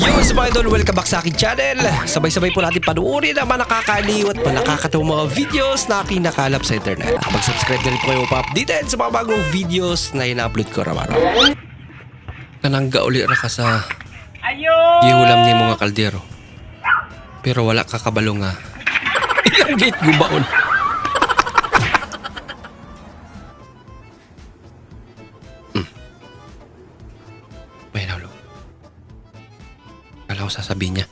Yo, sa mga idol, welcome back sa aking channel. Sabay-sabay po natin panuorin ang mga nakakaliw at mga videos na aking nakalap sa internet. Mag-subscribe na rin po kayo pa-updated sa mga bagong videos na ina-upload ko araw-araw. Kanangga uli ra ka sa ihulam ni mga kaldero. Pero wala ka kabalo nga. Ilang gate gubaon. Ko sasabihin niya.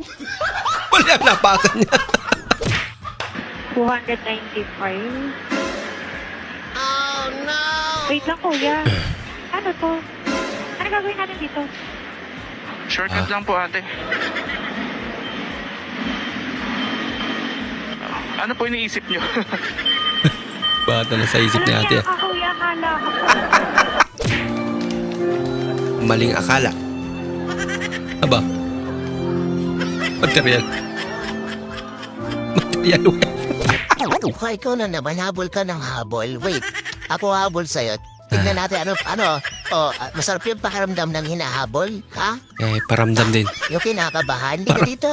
Wala ang napakan niya. 295. Oh, no! Wait lang, kuya. ano to? Ano gagawin natin dito? Shortcut Ah. lang po ate. Ano po iniisip nyo? Bata na sa isip ni Alam ate. niya ah. ka, kuya, akala ko. Maling akala. Aba. Material. Material web. Mukha ikaw na naman, habol ka ng habol. Wait, ako habol sa'yo. Tignan natin ano, ano, oh, ah, masarap yung pakiramdam ng hinahabol, ha? Eh, paramdam din. Yung kinakabahan, hindi ka dito.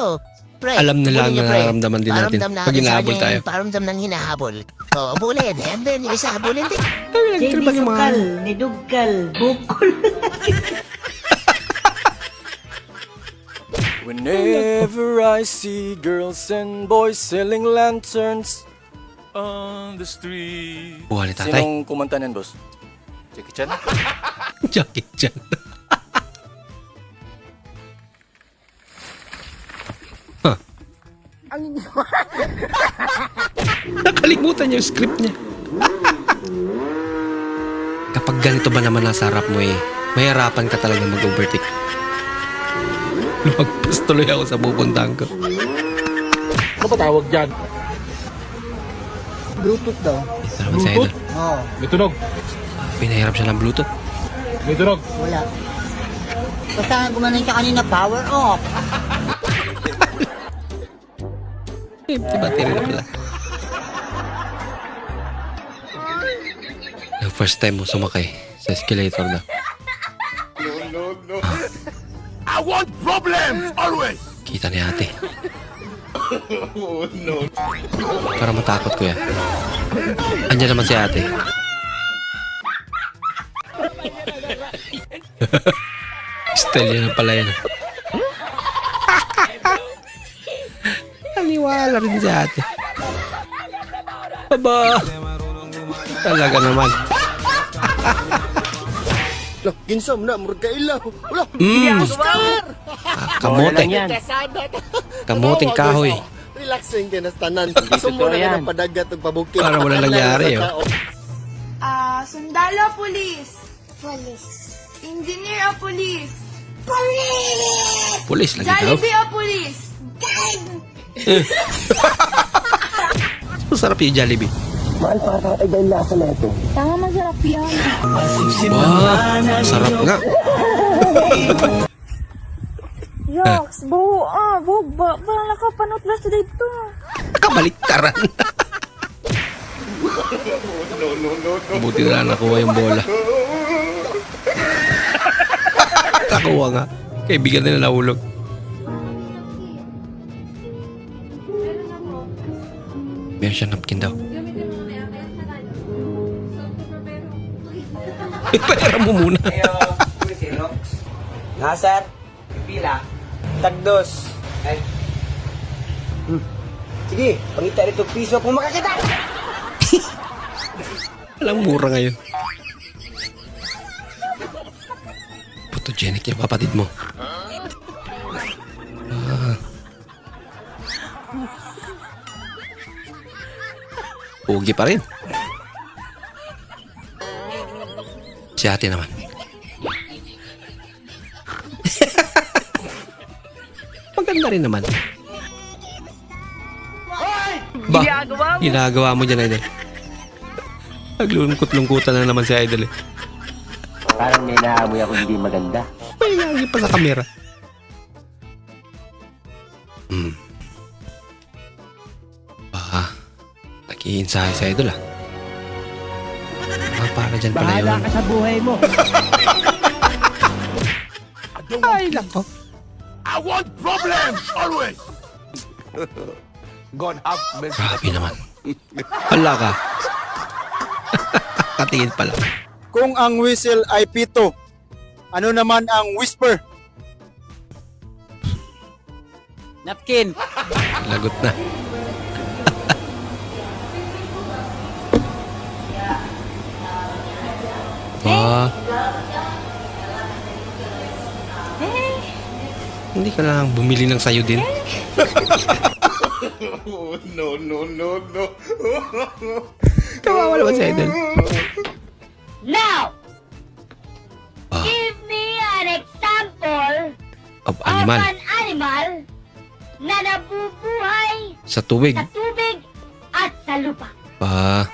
Pre, Alam na lang na pre. nararamdaman din natin Paramdam pag hinahabol tayo. yung Paramdam ng hinahabol. Oh, bulin. And then, yung isa, bulin din. Hindi sukal, nidugkal, bukol. Whenever I see girls and boys selling lanterns on the street. Buha ni tatay. Sinong kumanta niyan, boss? Jackie Chan? Jackie Chan. huh. Nakalimutan niya yung script niya. Kapag ganito ba naman nasa harap mo eh, may harapan ka talaga mag-overtake. Lumagpas tuloy ako sa pupuntahan ko. Ano ba tawag dyan? Bluetooth daw. Naman si Idol. Oo, May tunog. Pinahirap siya ng Bluetooth. May tunog. wala. Basta gumanon siya kanina, power off. Empty battery na pala. Yung first time mo sumakay sa escalator na. I want problems always! Kita ni ate. Para matakot ko yan. Andiyan naman si ate. Style yan pala yan. Naniwala rin si ate. Aba. Talaga naman. Loh, ginsam na, murag ka ilaw. Wala, Mm. Kamote. Kamoting kahoy. relaxing ka na tanan. Sumo na ka na padagat ug pabukid. Para wala nangyari, oh. Ah, sundalo police. Police. Engineer o police. Police. Pulis lagi daw. Jollibee o police. Masarap yung Jollibee. Tama masarap yan. Wow, sarap nga. Yoks, buo ah, buo ba? Parang nakapanutlas sa dito. Nakabaliktaran. Buti na lang nakuha yung bola. nakuha nga. Kaibigan nila nahulog. Meron siya napkin daw. Ipera mo muna. Nasar, pila, tagdos. Ay. Hmm. Sige, pangita rito piso kung makakita. Walang mura ngayon. Photogenic yung kapatid mo. Ah. Pugi pa rin. Si ate naman. Maganda rin naman. Ba, ginagawa mo dyan, Idol. Naglungkot-lungkutan na naman si Idol eh. Parang may naamoy ako hindi maganda. May nangyay pa sa kamera. Hmm. Ah, nag-iinsahe sa idol ah. Para dyan pala yun. Bahala ka sa buhay mo. Ay, nako. I want problems, always! God have mercy. Grabe naman. Hala ka. Katingin pala. Kung ang whistle ay pito, ano naman ang whisper? Napkin. Lagot na. Ah. Hindi ka lang bumili ng sayo din. No, no, no, no. Kawawa naman si Idol. Now, Ah, give me an example of animal. of an animal na nabubuhay Sa tubig. sa tubig at sa lupa. Ah.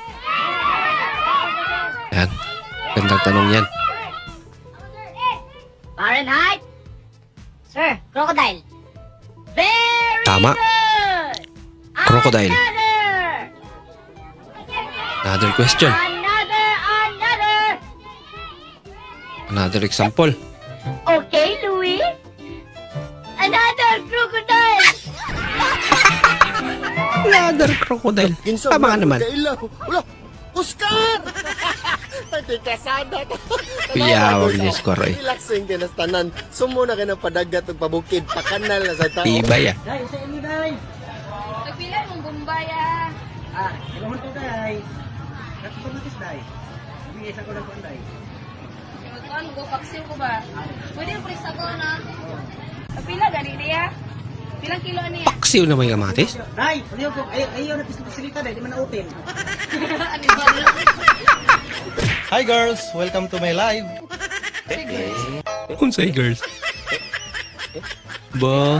Yan. Gandang tanong yan. Fahrenheit? Sir, crocodile. Very Tama. good! Crocodile. Another! Another question. Another, another! Another example. Okay, Louis? Another crocodile! Another crocodile. Tama ka naman. Wala. Oscar! Pati kasada to. Piyawag score eh. Relaxing ka na tanan. Sumuna ka ng padagat ug pabukid. Pakanal na sa tao. Tibay ah. Day, sa inyo, day. Nagpila mong gumbaya. Ah, ilang to, day. Natutumatis, day. Bigay sa ko ng day. Magkuhan mo, paksil ko ba? Pwede mo prisa ko na. Nagpila, gani niya. Pilang kilo niya? Paksiw na may kamatis. Day, ayaw ko. Ayaw, ayaw na pisilita, day. Di man na-open. Ano ba? Hi girls, welcome to my live. Unsay girls? Ba?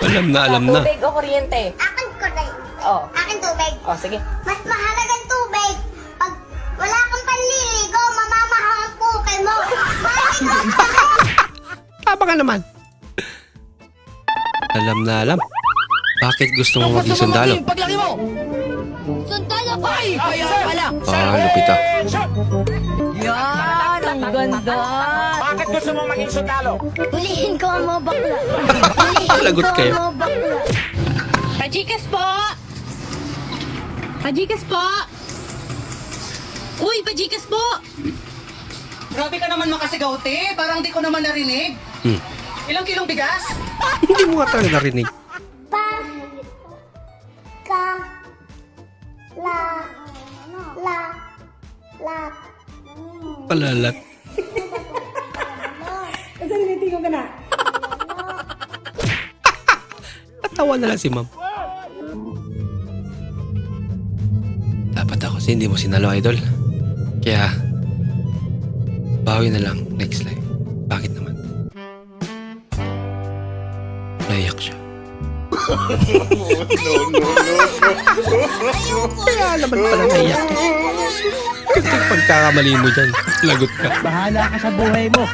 Alam na, alam na. Tubig o kuryente? Akin ko na Oh. Akin tubig. Oh, sige. Mas mahalagang tubig. Pag wala kang panliligo, mamamahang ang pukay mo. Tama ka naman. Alam na alam. Bakit gusto mo maging sundalo? Paglaki mo! Sundalo pa! Ah, lupit ah. Yan, ang ganda. Bakit gusto mo maging sundalo? Hulihin ko ang mga bakla. Lagot kayo. Pajikas po! Pajikas po! Uy, pajikas po! Grabe ka naman makasigaw, te. Parang di ko naman narinig. Hmm. Ilang kilong bigas? Hindi mo nga talaga narinig. Pa. Ka. La. La. La. Palalat. Natawa na lang si ma'am. Dapat ako kasi hindi mo sinalo, idol. Kaya, bawi na lang next life. Kaya naman pala naiyak. Kasi pagkakamali mo dyan, lagot ka. Bahala ka sa buhay mo.